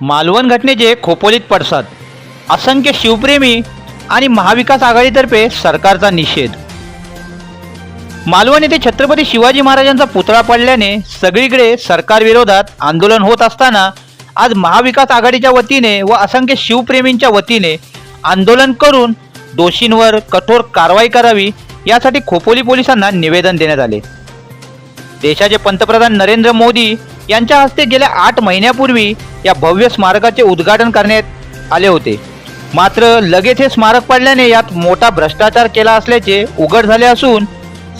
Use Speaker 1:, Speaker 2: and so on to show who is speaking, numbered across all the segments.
Speaker 1: मालवण घटनेचे खोपोलीत पडसाद असंख्य शिवप्रेमी आणि महाविकास आघाडीतर्फे सरकारचा निषेध. मालवण येथे छत्रपती शिवाजी महाराजांचा पुतळा पडल्याने सगळीकडे सरकारविरोधात आंदोलन होत असताना आज महाविकास आघाडीच्या वतीने व असंख्य शिवप्रेमींच्या वतीने आंदोलन करून दोषींवर कठोर कारवाई करावी यासाठी खोपोली पोलिसांना निवेदन देण्यात आले. देशाचे पंतप्रधान नरेंद्र मोदी यांच्या हस्ते गेल्या आठ महिन्यापूर्वी या भव्य स्मारकाचे उद्घाटन करण्यात आले होते. मात्र लगेच हे स्मारक पडल्याने यात मोठा भ्रष्टाचार केला असल्याचे उघड झाले असून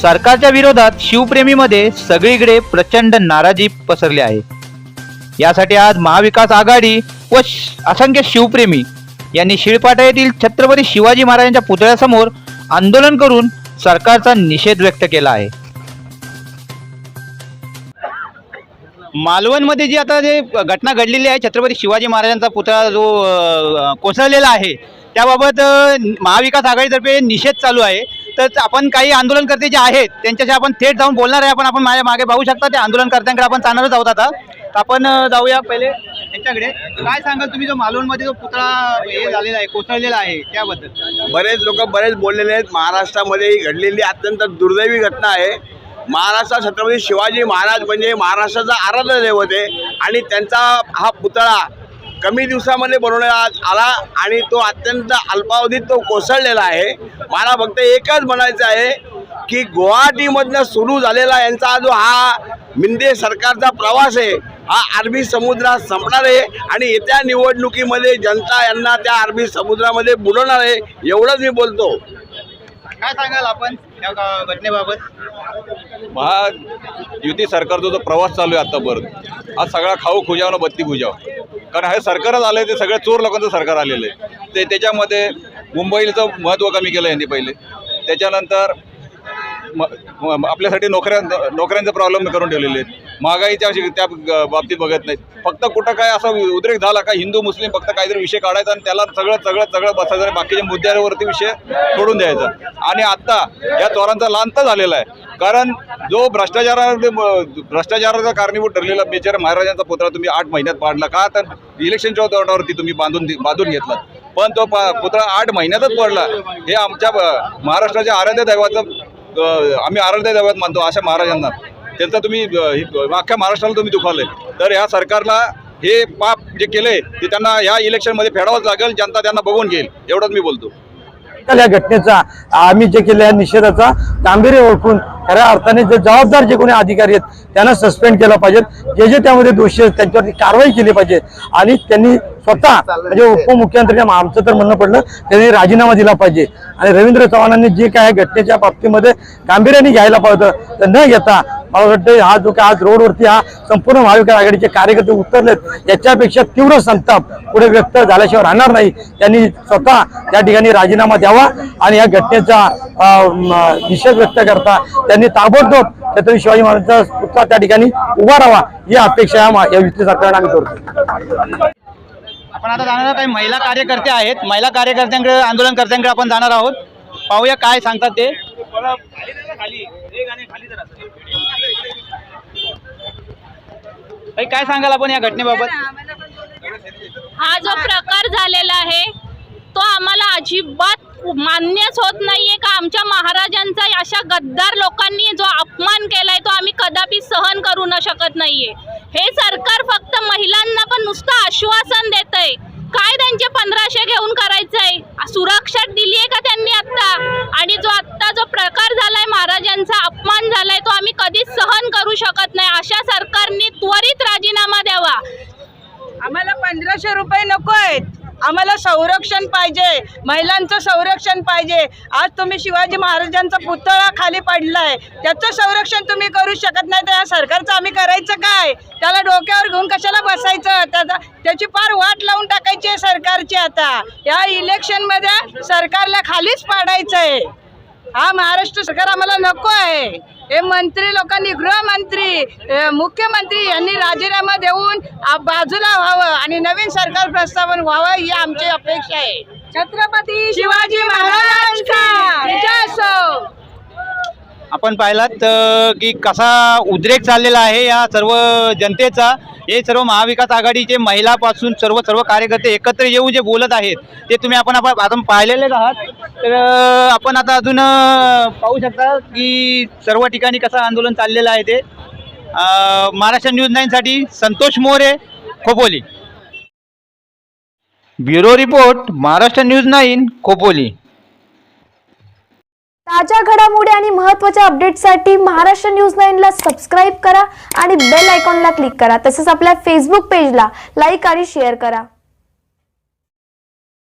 Speaker 1: सरकारच्या विरोधात शिवप्रेमीमध्ये सगळीकडे प्रचंड नाराजी पसरली आहे. यासाठी आज महाविकास आघाडी व श- असंख्य शिवप्रेमी यांनी शिळपाटा येथील छत्रपती शिवाजी महाराजांच्या पुतळ्यासमोर आंदोलन करून सरकारचा निषेध व्यक्त केला आहे. मालवणमध्ये जी आता जे घटना घडलेली आहे छत्रपती शिवाजी महाराजांचा पुतळा जो कोसळलेला आहे त्याबाबत महाविकास आघाडीतर्फे निषेध चालू आहे. तर आपण काही आंदोलनकर्ते जे आहेत त्यांच्याशी आपण थेट जाऊन बोलणार आहे. आपण आपण माझ्या मागे पाहू शकता त्या आंदोलनकर्त्यांकडे आपण जाणारच आहोत आता. तर आपण जाऊया पहिले त्यांच्याकडे. काय सांगाल तुम्ही जो मालवणमध्ये जो पुतळा हे झालेला आहे कोसळलेला आहे त्याबद्दल?
Speaker 2: बरेच लोक बरेच बोललेले आहेत. महाराष्ट्रामध्ये ही घडलेली अत्यंत दुर्दैवी घटना आहे. महाराष्ट्रात छत्रपती शिवाजी महाराज म्हणजे महाराष्ट्राचा आराध्य दैवत आहे आणि त्यांचा हा पुतळा कमी दिवसामध्ये बनवण्यात आला आणि तो अत्यंत अल्पावधीत तो कोसळलेला आहे. मला फक्त एकच म्हणायचं आहे की गुवाहाटीमधनं सुरू झालेला यांचा जो हा मिंदे सरकारचा प्रवास आहे हा अरबी समुद्रात संपणार आहे आणि येत्या निवडणुकीमध्ये जनता यांना त्या अरबी समुद्रामध्ये बुडवणार आहे एवढंच मी बोलतो.
Speaker 1: काय सांगाल आपण या ग- घटनेबाबत?
Speaker 3: महायुती सरकारचा जो प्रवास चालू आहे आतापर्यंत हा सगळा खाऊ खुजाव ना बत्ती खुजाव कारण हे सरकारच आलं आहे ते सगळ्या चोर लोकांचं सरकार आलेलं आहे. ते त्याच्यामध्ये मुंबईचं महत्त्व कमी केलं यांनी पहिले. त्याच्यानंतर म म- आपल्यासाठी नोकऱ्या नोकऱ्यांचे प्रॉब्लेम करून ठेवलेले आहेत. महागाईच्या अशी त्या बाबतीत बघत नाहीत. फक्त कुठं काय असा उद्रेक झाला का हिंदू मुस्लिम फक्त काहीतरी विषय काढायचा आणि त्याला सगळं सगळं सगळं बसायचं आणि बाकीच्या मुद्द्यांवरती विषय सोडून द्यायचा. आणि आत्ता या चोरांचा लांत झालेला आहे. कारण जो भ्रष्टाचारा भ्रष्टाचाराचा कारणीभूत ठरलेला बेचारा महाराजांचा पुतळा तुम्ही आठ महिन्यात पाडला का? तर इलेक्शनच्या तोंडावरती तुम्ही बांधून बांधून घेतलात. पण तो पा पुतळा आठ महिन्यातच पडला. हे आमच्या महाराष्ट्राच्या आराध्य दैवाचं आम्ही आराध्य दैवत मानतो अशा महाराजांना. त्यांचा तुम्ही अख्ख्या महाराष्ट्राला तुम्ही दुखावले तर ह्या सरकारला हे पाप जे केले ते त्यांना या इलेक्शनमध्ये फेडावंच लागेल जनता त्यांना बघून घेईल. एवढंच मी बोलतो.
Speaker 4: या घटनेचा आम्ही जे केलं या निषेधाचा गांभीर्य ओळखून खऱ्या अर्थाने जे जबाबदार जे कोणी अधिकारी आहेत त्यांना सस्पेंड केलं पाहिजे. जे जे त्यामध्ये दोषी आहेत त्यांच्यावरती कारवाई केली पाहिजे. आणि त्यांनी स्वतः म्हणजे उपमुख्यमंत्री आमचं तर म्हणणं पडलं त्यांनी राजीनामा दिला पाहिजे. आणि रवींद्र चव्हाणांनी जे काय घटनेच्या बाबतीमध्ये गांभीर्याने घ्यायला पाहिजे तर न घेता मला वाटतं हा जो काय आज रोडवरती हा संपूर्ण महाविकास आघाडीचे कार्यकर्ते उतरलेत याच्यापेक्षा तीव्र संताप पुढे व्यक्त झाल्याशिवाय राहणार नाही. त्यांनी स्वतः त्या ठिकाणी राजीनामा द्यावा आणि या घटनेचा निषेध व्यक्त करता. त्यांनी ताबडतोब छत्रपती शिवाजी महाराजांचा पुतळा त्या ठिकाणी उभा राहावा ही अपेक्षा या मा- या युती सरकारने आम्ही करतो.
Speaker 1: आपण आता जाणार आहोत काही महिला कार्यकर्ते आहेत. महिला कार्यकर्त्यांकडे आंदोलनकर्त्यांकडे आपण जाणार आहोत. पाहूया काय सांगतात ते. काय सांगाल आपण या घटनेबाबत?
Speaker 5: हा जो प्रकार झालेला आहे तो आम्हाला अजिबात मान्यच होत नाहीये का? आमच्या महाराजांचा अशा गद्दार लोकांनी जो अपमान केलाय तो आम्ही कदापि सहन करू न शकत नाहीये. हे सरकार फक्त महिलांना पण नुसतं आश्वासन देत आहे काय त्यांचे पंधराशे घेऊन करायचंय? सुरक्षा दिली आहे का त्यांनी आत्ता? आणि जो आत्ता जो प्रकार झालाय महाराजांचा अपमान झालाय तो आम्ही कधीच सहन करू शकत नाही. अशा सरकारने त्वरित राजीनामा द्यावा.
Speaker 6: आम्हाला पंधराशे रुपये नको आहेत. आम्हाला संरक्षण पाहिजे महिलांचं संरक्षण पाहिजे. आज तुम्ही शिवाजी महाराजांचा पुतळा खाली पडलाय. त्याचं संरक्षण तुम्ही करू शकत नाही तर या सरकारचं आम्ही करायचं काय? त्याला डोक्यावर घेऊन कशाला बसायचं? त्याचा त्याची फार वाट लावून टाकायची आहे सरकारची आता. या इलेक्शनमध्ये सरकारला खालीच पाडायचं आहे हा महाराष्ट्र सरकार आम्हाला नको आहे. हे मंत्री लोकांनी गृहमंत्री मुख्यमंत्री यांनी राजीनामा देऊन बाजूला व्हावं आणि नवीन सरकार प्रस्थापन व्हावं ही आमची अपेक्षा आहे. छत्रपती शिवाजी महाराज का
Speaker 1: आपण पाहिलात की कसा उद्रेक चाललेला आहे या सर्व जनतेचा. हे सर्व महाविकास आघाडीचे महिलापासून सर्व सर्व कार्यकर्ते एकत्र येऊ जे बोलत आहेत ते तुम्ही आपण आपण आपण पाहिलेलेच आहात. तर आपण आता अजून पाहू शकता की सर्व ठिकाणी कसं आंदोलन चाललेलं आहे ते. Maharashtra news नाईनसाठी Santosh More Khopoli. Bureau report Maharashtra news nine Khopoli.
Speaker 7: ताज्या घडामोडी आणि महत्त्वाच्या अपडेटसाठी महाराष्ट्र न्यूज नाईनला सबस्क्राईब करा आणि बेल आयकॉनला क्लिक करा. तसेच आपल्या फेसबुक पेजला लाईक आणि शेअर करा.